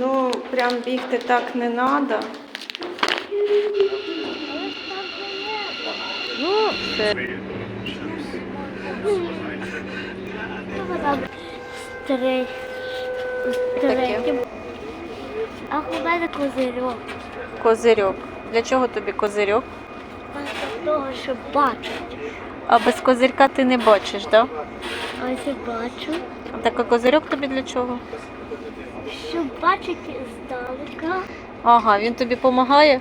Ну, прям бігти так не треба. Ну, все. Три. А у мене козирьок. Козирьок. Для чого тобі козирьок? Для того, щоб бачити. А без козирька ти не бачиш, так? Да? Ось я бачу. Так а козирьок тобі для чого? Щоб бачити здалека. Ага, він тобі допомагає?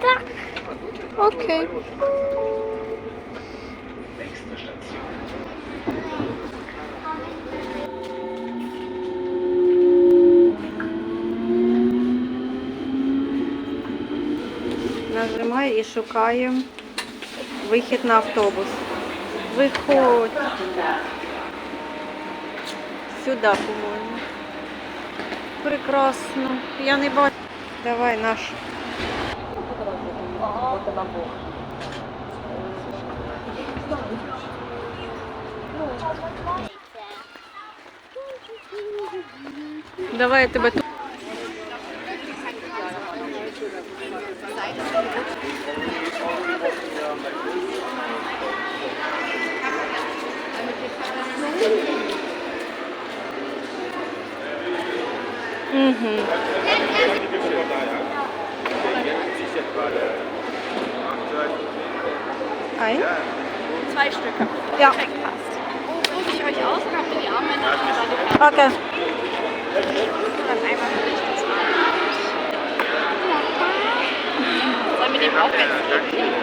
Так. Окей. Нажимай і шукаємо вихід на автобус. Виходь. Сюди, по-моєму. Прекрасно. Я не бачу. Давай наш. Давай я тебе тут. Угу. Ein? Zwei Stücke. Ja. Perfekt passt. Rufe ich euch aus und habt ihr die Armbänder Karte. Okay. Dann einmal dich das. Sollen wir dem auch eins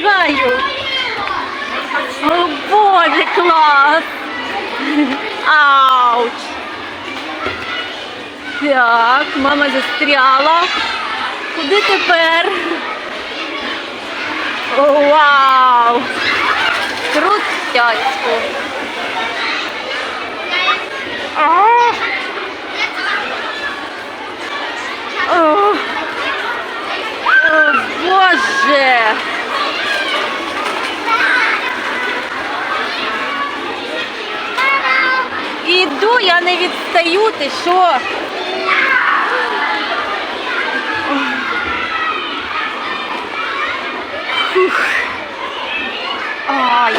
встигаю. О, Боже, клас! Ауч! Так, мама застряла. Куди тепер? О, вау! Крутяцько. О! Не відстаю, ти що? Фух. Ай.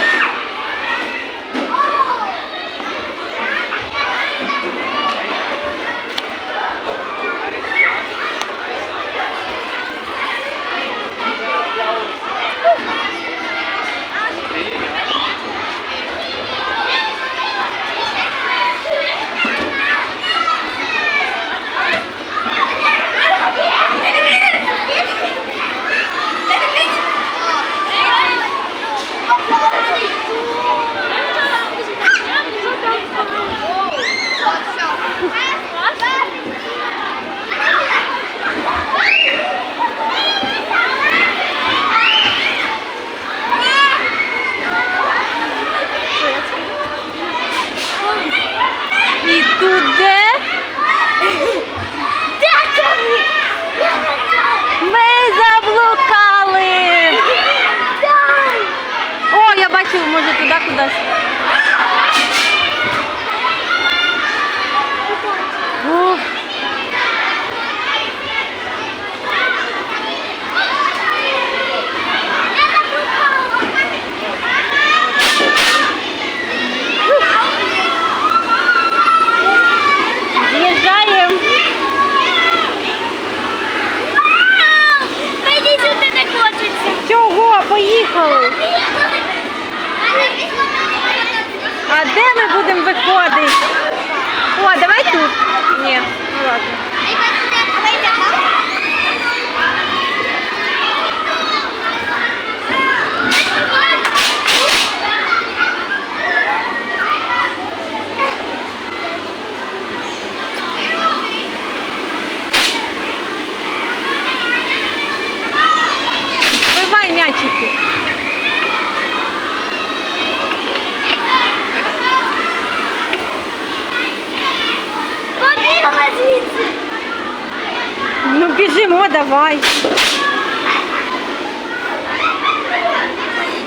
Ну давай.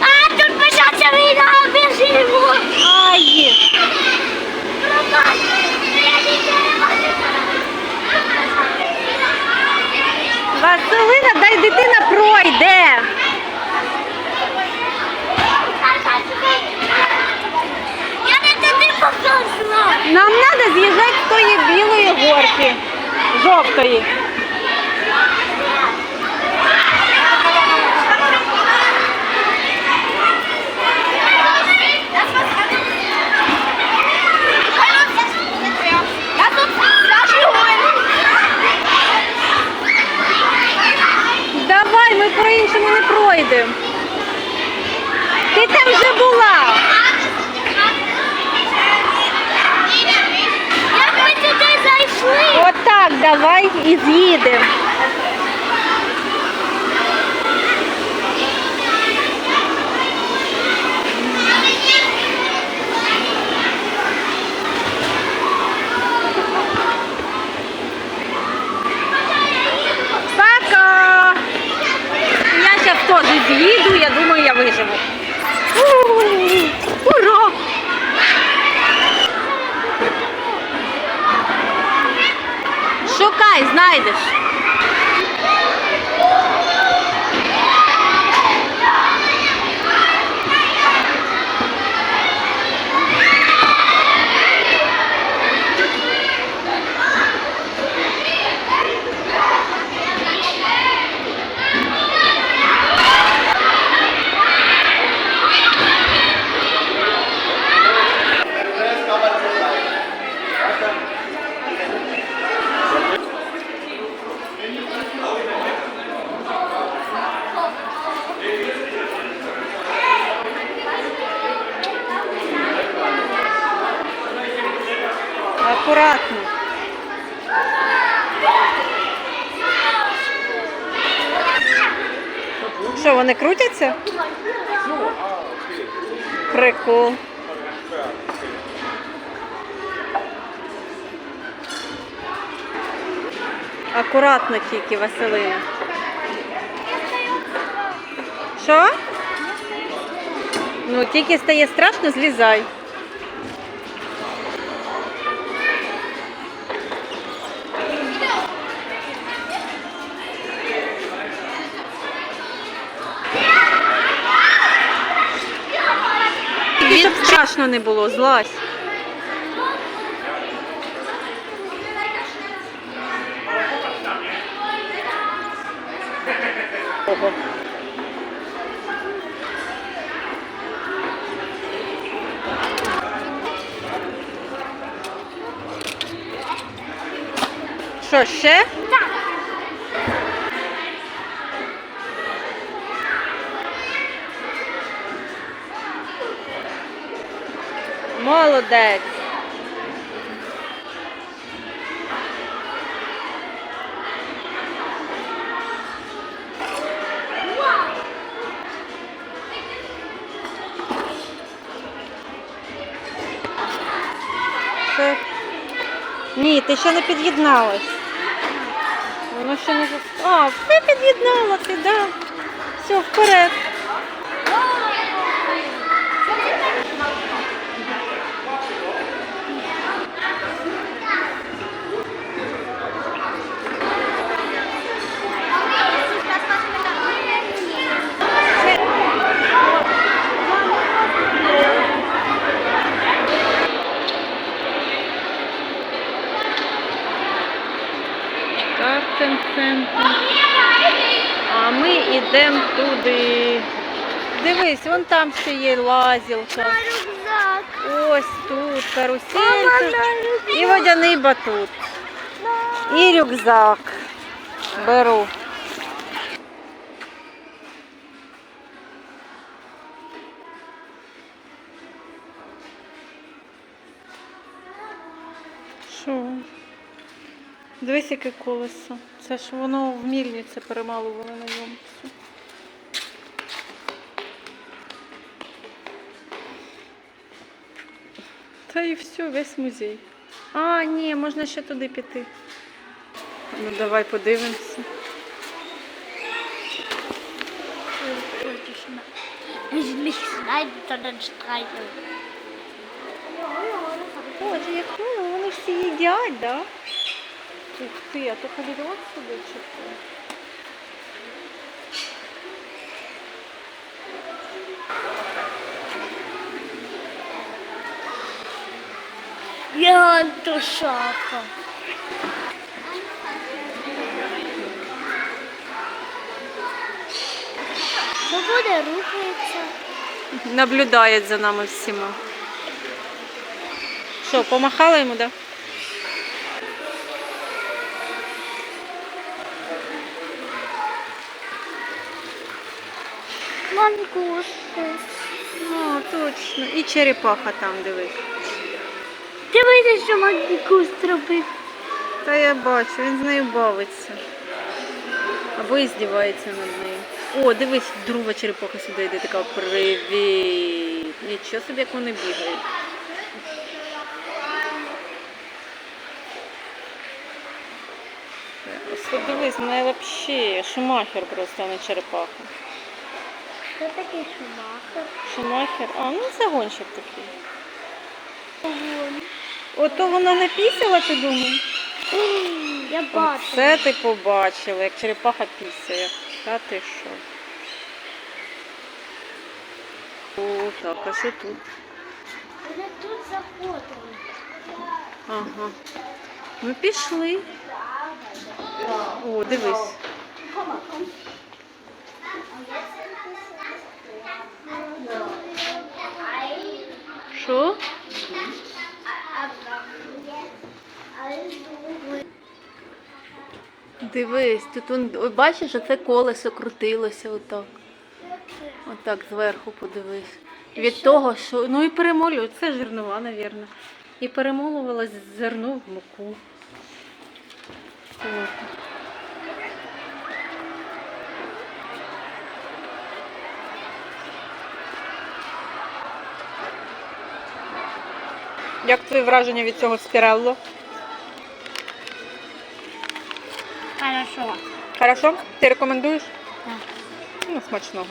А, тут почався війна, біжимо. Ай! Василина, дай дитина пройде. Я не туди показала. Нам треба з'їжджати з тої білої горки. Жовтої. Я тут зашигую. Давай, ми не пройдемо. Ти там вже була. Як ми туди зайшли? Отак, давай і з'їдемо. Пока! Я зараз теж з'їду, я думаю, я виживу. Ура! Шукай, знайдеш. Акуратно. Що, вони крутяться? Прикол. Акуратно тільки, Василина. Що? Ну, тільки стає страшно, злізай. Тобі, щоб страшно не було, злазь. Ого. Що ще? Молодець. Ні, ти ще не під'єдналась. Воно ще не зас- А, все під'єднала ти. Все, вперед. Картин-центр. А ми йдемо туди. Дивись, вон там ще є лазілка. Ось тут карусель. і водяний батут. І рюкзак. Беру. Дивись, яке колесо. Це ж воно в мільниці перемалували на ньому. Та і все, весь музей. А, ні, можна ще туди піти. Ну давай подивимося. це як мило, вони всі їдять, так? Да? Ух ти, а то чи що? Ja, du Schafe. Що буде рухається? Наблюдає за нами всіма. Що, помахала йому, да? Мангусти. О, точно. І черепаха там дивись. Видиш, що мангуст робив? Та я бачу, він з нею бавиться. Або і здівається над нею. О, дивись, друга черепаха сюди йде, така привіт. Нічого собі, як вони бігають. Дивись, в неї взагалі шумахер просто, а не черепаха. Хто такий шумахер? Шумахер? А, ну це гонщик такий. Вон. Ото вона не пісяла, ти думаєш? Я бачу. Це ти побачила, як черепаха пісяє. Та ти що? О, так, а що тут? Вони тут заходили. Ага. Ми пішли. О, дивись. Що? Дивись, тут он, бачиш, оце колесо крутилося отак. Отак зверху подивись. Від того, що. Ну і перемолюють, це жирнова, навірно. І перемолувалось зерно в муку. От. Як твої враження від цього спірелло? Хорошо. Хорошо? Ти рекомендуєш? Так. Ну, смачного.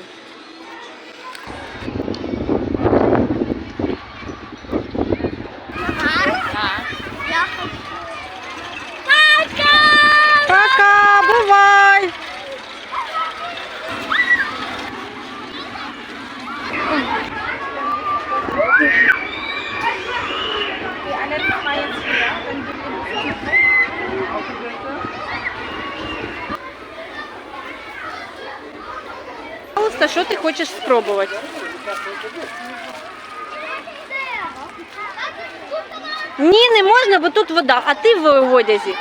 Пожалуйста, що ти хочеш спробувати? Ні, не можна, бо тут вода, а ти в одязі.